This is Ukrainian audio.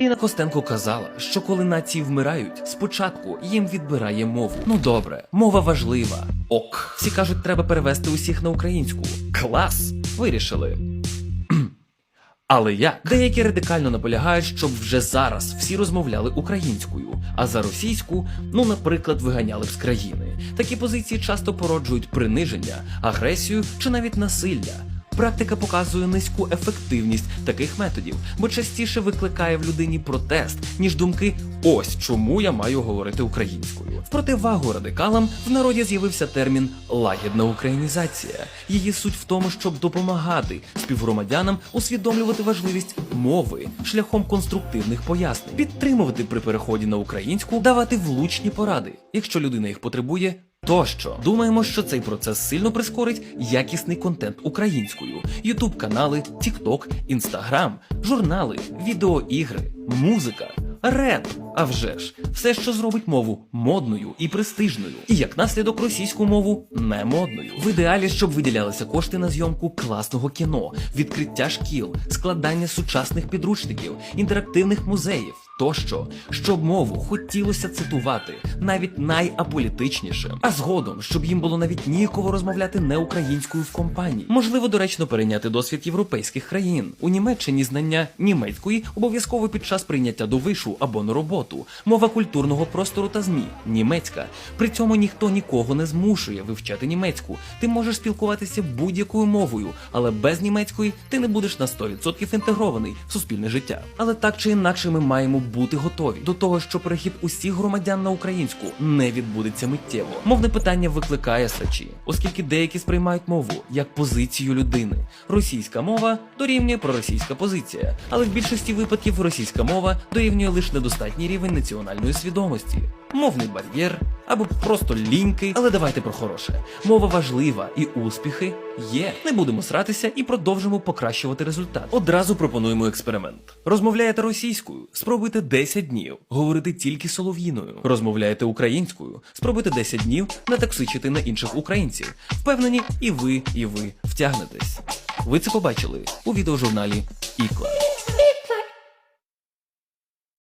Інна Костенко казала, що коли нації вмирають, спочатку їм відбирає мову. Ну добре, мова важлива. Ок. Всі кажуть, треба перевести усіх на українську. Клас! Вирішили. Але як? Деякі радикально наполягають, щоб вже зараз всі розмовляли українською, а за російську, ну, наприклад, виганяли б з країни. Такі позиції часто породжують приниження, агресію чи навіть насилля. Практика показує низьку ефективність таких методів, бо частіше викликає в людині протест, ніж думки ось чому я маю говорити українською. В противагу радикалам в народі з'явився термін лагідна українізація. Її суть в тому, щоб допомагати співгромадянам усвідомлювати важливість мови шляхом конструктивних пояснень, підтримувати при переході на українську, давати влучні поради, якщо людина їх потребує. Тощо думаємо, що цей процес сильно прискорить якісний контент українською: Ютуб канали, Тікток, Інстаграм, журнали, відеоігри, музика, реп. А вже ж, все, що зробить мову модною і престижною, і як наслідок російську мову не модною. В ідеалі, щоб виділялися кошти на зйомку класного кіно, відкриття шкіл, складання сучасних підручників, інтерактивних музеїв. Тощо, щоб мову хотілося цитувати навіть найаполітичніше, а згодом, щоб їм було навіть ніяково розмовляти не українською в компанії. Можливо, доречно перейняти досвід європейських країн. У Німеччині знання німецької обов'язково під час прийняття до вишу або на роботу. Мова культурного простору та змі німецька. При цьому ніхто нікого не змушує вивчати німецьку. Ти можеш спілкуватися будь-якою мовою, але без німецької ти не будеш на 100% інтегрований в суспільне життя. Але так чи інакше ми маємо бути готові до того, що перехід усіх громадян на українську не відбудеться миттєво. Мовне питання викликає срачі, оскільки деякі сприймають мову як позицію людини. Російська мова дорівнює проросійська позиція, але в більшості випадків російська мова дорівнює лише недостатній рівень національної свідомості, мовний бар'єр або просто ліньки. Але давайте про хороше. Мова важлива і успіхи є. Не будемо сратися і продовжимо покращувати результат. Одразу пропонуємо експеримент. Розмовляєте російською, спробуйте 10 днів говорити тільки солов'їною. Розмовляєте українською, спробуйте 10 днів натоксичити на інших українців. Впевнені, і ви, і ви втягнетесь. Ви це побачили у відеожурналі Ікла.